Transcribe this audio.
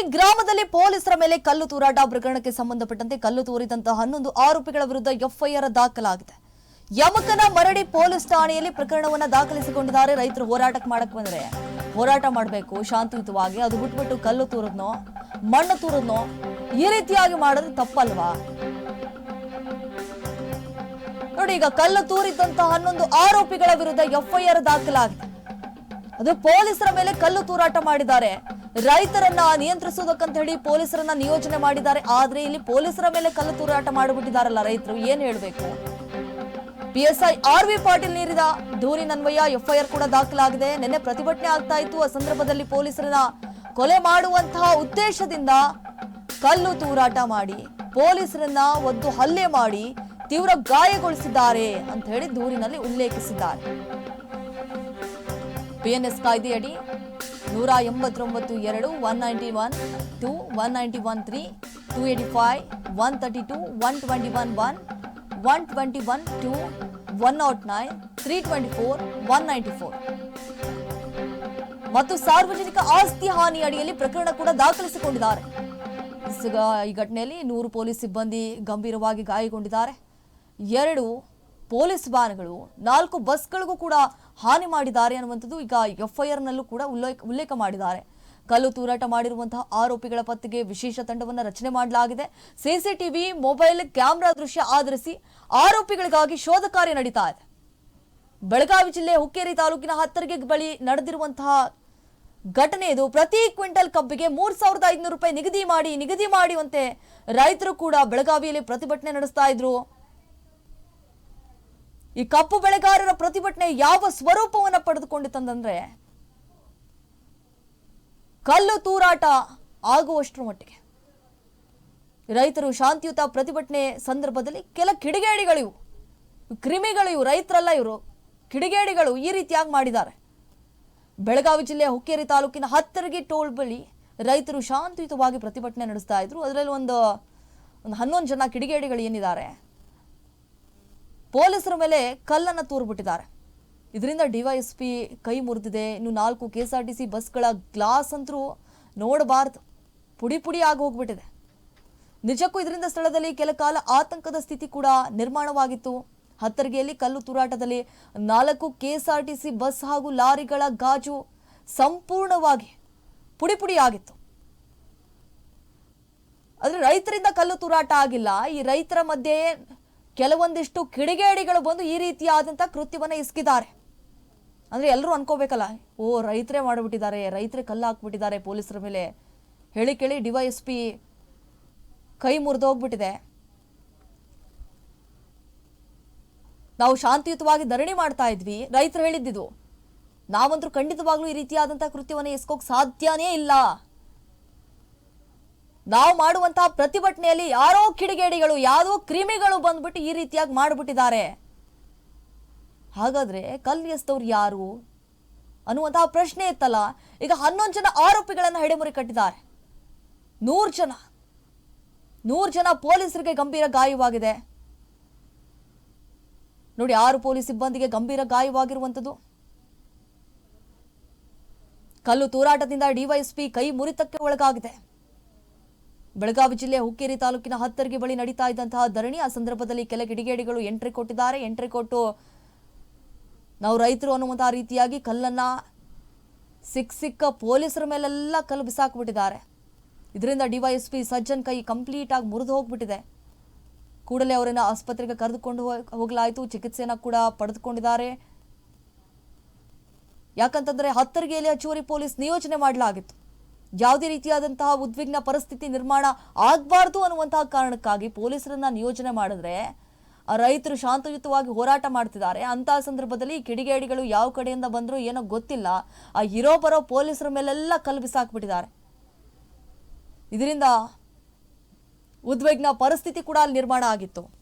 ಬೆಳಗಾವಿ ಗ್ರಾಮದಲ್ಲಿ ಪೊಲೀಸರ ಮೇಲೆ ಕಲ್ಲು ತೂರಾಟ ಪ್ರಕರಣಕ್ಕೆ ಸಂಬಂಧಪಟ್ಟಂತೆ ಕಲ್ಲು ತೂರಿದಂತಹ ಹನ್ನೊಂದು ಆರೋಪಿಗಳ ವಿರುದ್ಧ ಎಫ್ಐಆರ್ ದಾಖಲಾಗಿದೆ. ಯಮಕನ ಮರಡಿ ಪೊಲೀಸ್ ಠಾಣೆಯಲ್ಲಿ ಪ್ರಕರಣವನ್ನು ದಾಖಲಿಸಿಕೊಂಡಿದ್ದಾರೆ. ರೈತರು ಹೋರಾಟಕ್ಕೆ ಮಾಡಕ್ ಬಂದ್ರೆ ಹೋರಾಟ ಮಾಡಬೇಕು, ಶಾಂತಿಯುತವಾಗಿ ಅದು ಬಿಟ್ಬಿಟ್ಟು ಕಲ್ಲು ತೂರದ್ನೋ, ಮಣ್ಣು ತೂರದ್ನೋ, ಈ ರೀತಿಯಾಗಿ ಮಾಡೋದು ತಪ್ಪಲ್ವಾ? ನೋಡಿ, ಈಗ ಕಲ್ಲು ತೂರಿದ್ದಂತಹ ಹನ್ನೊಂದು ಆರೋಪಿಗಳ ವಿರುದ್ಧ ಎಫ್ಐಆರ್ ದಾಖಲಾಗಿದೆ. ಅದು ಪೊಲೀಸರ ಮೇಲೆ ಕಲ್ಲು ತೂರಾಟ ಮಾಡಿದ್ದಾರೆ. ರೈತರನ್ನ ನಿಯಂತ್ರಿಸುವುದಕ್ಕಂತ ಹೇಳಿ ಪೊಲೀಸರನ್ನ ನಿಯೋಜನೆ ಮಾಡಿದ್ದಾರೆ. ಆದ್ರೆ ಇಲ್ಲಿ ಪೊಲೀಸರ ಮೇಲೆ ಕಲ್ಲು ತೂರಾಟ ಮಾಡಿಬಿಟ್ಟಿದ್ದಾರಲ್ಲ ರೈತರು. ಏನ್ ಹೇಳ್ಬೇಕು? ಪಿಎಸ್ಐ ಆರ್ ವಿ ಪಾಟೀಲ್ ನೀಡಿದ ದೂರಿನನ್ವಯ ಎಫ್ಐಆರ್ ಕೂಡ ದಾಖಲಾಗಿದೆ. ನಿನ್ನೆ ಪ್ರತಿಭಟನೆ ಆಗ್ತಾ ಇತ್ತು. ಆ ಸಂದರ್ಭದಲ್ಲಿ ಪೊಲೀಸರನ್ನ ಕೊಲೆ ಮಾಡುವಂತಹ ಉದ್ದೇಶದಿಂದ ಕಲ್ಲು ತೂರಾಟ ಮಾಡಿ, ಪೊಲೀಸರನ್ನ ಒದ್ದು ಹಲ್ಲೆ ಮಾಡಿ ತೀವ್ರ ಗಾಯಗೊಳಿಸಿದ್ದಾರೆ ಅಂತ ಹೇಳಿ ದೂರಿನಲ್ಲಿ ಉಲ್ಲೇಖಿಸಿದ್ದಾರೆ. ಪಿಎನ್ಎಸ್ ಕಾಯ್ದೆಯಡಿ ನೂರ ಎಂಬತ್ತೊಂಬತ್ತು ಎರಡು one ninety one two one ninety one three two eighty five one thirty two one twenty one one one twenty one two one not nine three twenty four one ninety four ಮತ್ತು ಸಾರ್ವಜನಿಕ ಆಸ್ತಿ ಹಾನಿ ಅಡಿಯಲ್ಲಿ ಪ್ರಕರಣ ಕೂಡ ದಾಖಲಿಸಿಕೊಂಡಿದ್ದಾರೆ. ಈ ಘಟನೆಯಲ್ಲಿ ನೂರು ಪೊಲೀಸ್ ಸಿಬ್ಬಂದಿ ಗಂಭೀರವಾಗಿ ಗಾಯಗೊಂಡಿದ್ದಾರೆ. ಎರಡು ಪೊಲೀಸ್ ವ್ಯಾನ್ಗಳು ನಾಲ್ಕು ಬಸ್ಗಳಿಗೂ ಕೂಡ ಹಾನಿ ಮಾಡಿದ್ದಾರೆ ಅನ್ನುವಂಥದ್ದು ಈಗ ಎಫ್ಐಆರ್ ನಲ್ಲೂ ಕೂಡ ಉಲ್ಲೇಖ ಉಲ್ಲೇಖ ಮಾಡಿದ್ದಾರೆ. ಕಲ್ಲು ತೂರಾಟ ಮಾಡಿರುವಂತಹ ಆರೋಪಿಗಳ ಪತ್ತೆಗೆ ವಿಶೇಷ ತಂಡವನ್ನು ರಚನೆ ಮಾಡಲಾಗಿದೆ. ಸಿಸಿಟಿವಿ ಮೊಬೈಲ್ ಕ್ಯಾಮೆರಾ ದೃಶ್ಯ ಆಧರಿಸಿ ಆರೋಪಿಗಳಿಗಾಗಿ ಶೋಧ ಕಾರ್ಯ ನಡೀತಾ ಇದೆ. ಬೆಳಗಾವಿ ಜಿಲ್ಲೆ ಹುಕ್ಕೇರಿ ತಾಲೂಕಿನ ಹತ್ತರಿಗೆ ಬಳಿ ನಡೆದಿರುವಂತಹ ಘಟನೆ ಇದು. ಪ್ರತಿ ಕ್ವಿಂಟಲ್ ಕಬ್ಬಿಗೆ ಮೂರ್ ಸಾವಿರದ ಐದುನೂರು ರೂಪಾಯಿ ನಿಗದಿ ಮಾಡಿ, ನಿಗದಿ ಮಾಡುವಂತೆ ರೈತರು ಕೂಡ ಬೆಳಗಾವಿಯಲ್ಲಿ ಪ್ರತಿಭಟನೆ ನಡೆಸ್ತಾ ಇದ್ರು. ಈ ಕಪ್ಪು ಬೆಳೆಗಾರರ ಪ್ರತಿಭಟನೆ ಯಾವ ಸ್ವರೂಪವನ್ನ ಪಡೆದುಕೊಂಡಿತಂದ್ರೆ ಕಲ್ಲು ತೂರಾಟ ಆಗುವಷ್ಟರ ಮಟ್ಟಿಗೆ. ರೈತರು ಶಾಂತಿಯುತ ಪ್ರತಿಭಟನೆ ಸಂದರ್ಭದಲ್ಲಿ ಕೆಲ ಕಿಡಿಗೇಡಿಗಳಿವು. ಕ್ರಿಮಿಗಳು ಇವು ರೈತರಲ್ಲ ಇವರು. ಕಿಡಿಗೇಡಿಗಳು ಈ ರೀತಿಯಾಗಿ ಮಾಡಿದ್ದಾರೆ. ಬೆಳಗಾವಿ ಜಿಲ್ಲೆಯ ಹುಕ್ಕೇರಿ ತಾಲೂಕಿನ ಹತ್ತರಗಿ ಟೋಲ್ ಬಳಿ ರೈತರು ಶಾಂತಿಯುತವಾಗಿ ಪ್ರತಿಭಟನೆ ನಡೆಸ್ತಾ ಇದ್ರು. ಅದರಲ್ಲಿ ಒಂದು ಒಂದು ಹನ್ನೊಂದು ಜನ ಕಿಡಿಗೇಡಿಗಳು ಏನಿದ್ದಾರೆ? ಪೊಲೀಸರ ಮೇಲೆ ಕಲ್ಲನ್ನು ತೂರ್ಬಿಟ್ಟಿದ್ದಾರೆ. ಇದರಿಂದ ಡಿವೈಎಸ್ಪಿ ಕೈ ಮುರಿದಿದೆ. ಇನ್ನು ನಾಲ್ಕು K S R T C ಬಸ್ಗಳ ಗ್ಲಾಸ್ ಅಂತರೂ ನೋಡಬಾರ್ದು. ಪುಡಿ ಪುಡಿ ಆಗಿ ಹೋಗ್ಬಿಟ್ಟಿದೆ. ನಿಜಕ್ಕೂ ಇದರಿಂದ ಸ್ಥಳದಲ್ಲಿ ಕೆಲ ಕಾಲ ಆತಂಕದ ಸ್ಥಿತಿ ಕೂಡ ನಿರ್ಮಾಣವಾಗಿತ್ತು. ಹತ್ತರಿಗೆಯಲ್ಲಿ ಕಲ್ಲು ತೂರಾಟದಲ್ಲಿ ನಾಲ್ಕು K S R T C bus ಹಾಗೂ ಲಾರಿಗಳ ಗಾಜು ಸಂಪೂರ್ಣವಾಗಿ ಪುಡಿ ಪುಡಿ ಆಗಿತ್ತು. ಆದರೆ ರೈತರಿಂದ ಕಲ್ಲು ತೂರಾಟ ಆಗಿಲ್ಲ. ಈ ರೈತರ ಮಧ್ಯೆ ಕೆಲವೊಂದಿಷ್ಟು ಕಿಡಿಗೇಡಿಗಳು ಬಂದು ಈ ರೀತಿಯಾದಂಥ ಕೃತ್ಯವನ್ನು ಇಸ್ಕಿದ್ದಾರೆ. ಅಂದರೆ ಎಲ್ಲರೂ ಅನ್ಕೋಬೇಕಲ್ಲ, ಓ ರೈತರೇ ಮಾಡಿಬಿಟ್ಟಿದ್ದಾರೆ, ರೈತರೇ ಕಲ್ಲು ಹಾಕ್ಬಿಟ್ಟಿದ್ದಾರೆ ಪೊಲೀಸರ ಮೇಲೆ. ಹೇಳಿ ಕೇಳಿ ಡಿ ವೈ ಎಸ್ ಪಿ ಕೈ ಮುರಿದೋಗ್ಬಿಟ್ಟಿದೆ ನಾವು ಶಾಂತಿಯುತವಾಗಿ ಧರಣಿ ಮಾಡ್ತಾ ಇದ್ವಿ, ರೈತರು ಹೇಳಿದ್ದಿದ್ದು ನಾವಂತರೂ ಖಂಡಿತವಾಗ್ಲೂ ಈ ರೀತಿಯಾದಂಥ ಕೃತ್ಯವನ್ನು ಎಸ್ಕೋಕ್ ಸಾಧ್ಯನೇ ಇಲ್ಲ. ನಾವು ಮಾಡುವಂತಹ ಪ್ರತಿಭಟನೆಯಲ್ಲಿ ಯಾರೋ ಕಿಡಿಗೇಡಿಗಳು, ಯಾವುದೋ ಕ್ರಿಮಿಗಳು ಬಂದ್ಬಿಟ್ಟು ಈ ರೀತಿಯಾಗಿ ಮಾಡಿಬಿಟ್ಟಿದ್ದಾರೆ. ಹಾಗಾದ್ರೆ ಕಲ್ಲು ಯಾರು? ಅನ್ನುವಂತಹ ಪ್ರಶ್ನೆ ಇತ್ತಲ್ಲ. ಈಗ ಹನ್ನೊಂದು ಜನ ಆರೋಪಿಗಳನ್ನ ಹೆಡೆಮುರಿ ಕಟ್ಟಿದ್ದಾರೆ. ನೂರು ಜನ. ನೂರು ಜನ ಪೊಲೀಸರಿಗೆ ಗಂಭೀರ ಗಾಯವಾಗಿದೆ. ನೋಡಿ, ಆರು ಪೊಲೀಸ್ ಸಿಬ್ಬಂದಿಗೆ ಗಂಭೀರ ಗಾಯವಾಗಿರುವಂಥದ್ದು. ಕಲ್ಲು ತೂರಾಟದಿಂದ ಡಿವೈಎಸ್ಪಿ ಕೈ ಮುರಿತಕ್ಕೆ ಒಳಗಾಗಿದೆ. ಬೆಳಗಾವಿ ಜಿಲ್ಲೆ ಹುಕ್ಕೇರಿ ತಾಲೂಕಿನ ಹತ್ತರಿಗೆ ಬಳಿ ನಡೀತಾ ಇದ್ದಂತಹ ಧರಣಿ, ಆ ಸಂದರ್ಭದಲ್ಲಿ ಕೆಲ ಕಿಡಿಗೇಡಿಗಳು ಎಂಟ್ರಿ ಕೊಟ್ಟಿದ್ದಾರೆ. ಎಂಟ್ರಿ ಕೊಟ್ಟು ನಾವು ರೈತರು ಅನ್ನುವಂತಹ ರೀತಿಯಾಗಿ ಕಲ್ಲನ್ನ ಸಿಕ್ಕ ಸಿಕ್ಕ ಪೊಲೀಸರ ಮೇಲೆಲ್ಲ ಕಲ್ಲು ಬಿಸಾಕ್ಬಿಟ್ಟಿದ್ದಾರೆ. ಇದರಿಂದ ಡಿವೈಎಸ್ಪಿ ಸಜ್ಜನ್ ಕೈ ಕಂಪ್ಲೀಟ್ ಆಗಿ ಮುರಿದು ಹೋಗ್ಬಿಟ್ಟಿದೆ. ಕೂಡಲೇ ಅವರನ್ನು ಆಸ್ಪತ್ರೆಗೆ ಕರೆದುಕೊಂಡು ಹೋಗ್- ಹೋಗಲಾಯಿತು. ಚಿಕಿತ್ಸೆಯನ್ನು ಕೂಡ ಪಡೆದುಕೊಂಡಿದ್ದಾರೆ. ಯಾಕಂತಂದ್ರೆ ಹತ್ತರಿಗೆಯಲ್ಲಿ ಹೆಚ್ಚುವರಿ ಪೊಲೀಸ್ ನಿಯೋಜನೆ ಮಾಡಲಾಗಿತ್ತು. ಯಾವುದೇ ರೀತಿಯಾದಂತಹ ಉದ್ವಿಗ್ನ ಪರಿಸ್ಥಿತಿ ನಿರ್ಮಾಣ ಆಗಬಾರ್ದು ಅನ್ನುವಂತಹ ಕಾರಣಕ್ಕಾಗಿ ಪೊಲೀಸರನ್ನ ನಿಯೋಜನೆ ಮಾಡಿದ್ರೆ ರೈತರು ಶಾಂತಯುತವಾಗಿ ಹೋರಾಟ ಮಾಡ್ತಿದ್ದಾರೆ. ಅಂತಹ ಸಂದರ್ಭದಲ್ಲಿ ಕಿಡಿಗೇಡಿಗಳು ಯಾವ ಕಡೆಯಿಂದ ಬಂದ್ರು ಏನೋ ಗೊತ್ತಿಲ್ಲ. ಆ ಇರೋ ಬರೋ ಪೊಲೀಸರ ಮೇಲೆಲ್ಲ ಕಲ್ಲು ಬಿಸಾಕ್ಬಿಟ್ಟಿದ್ದಾರೆ. ಇದರಿಂದ ಉದ್ವಿಗ್ನ ಪರಿಸ್ಥಿತಿ ಕೂಡ ಅಲ್ಲಿ ನಿರ್ಮಾಣ ಆಗಿತ್ತು.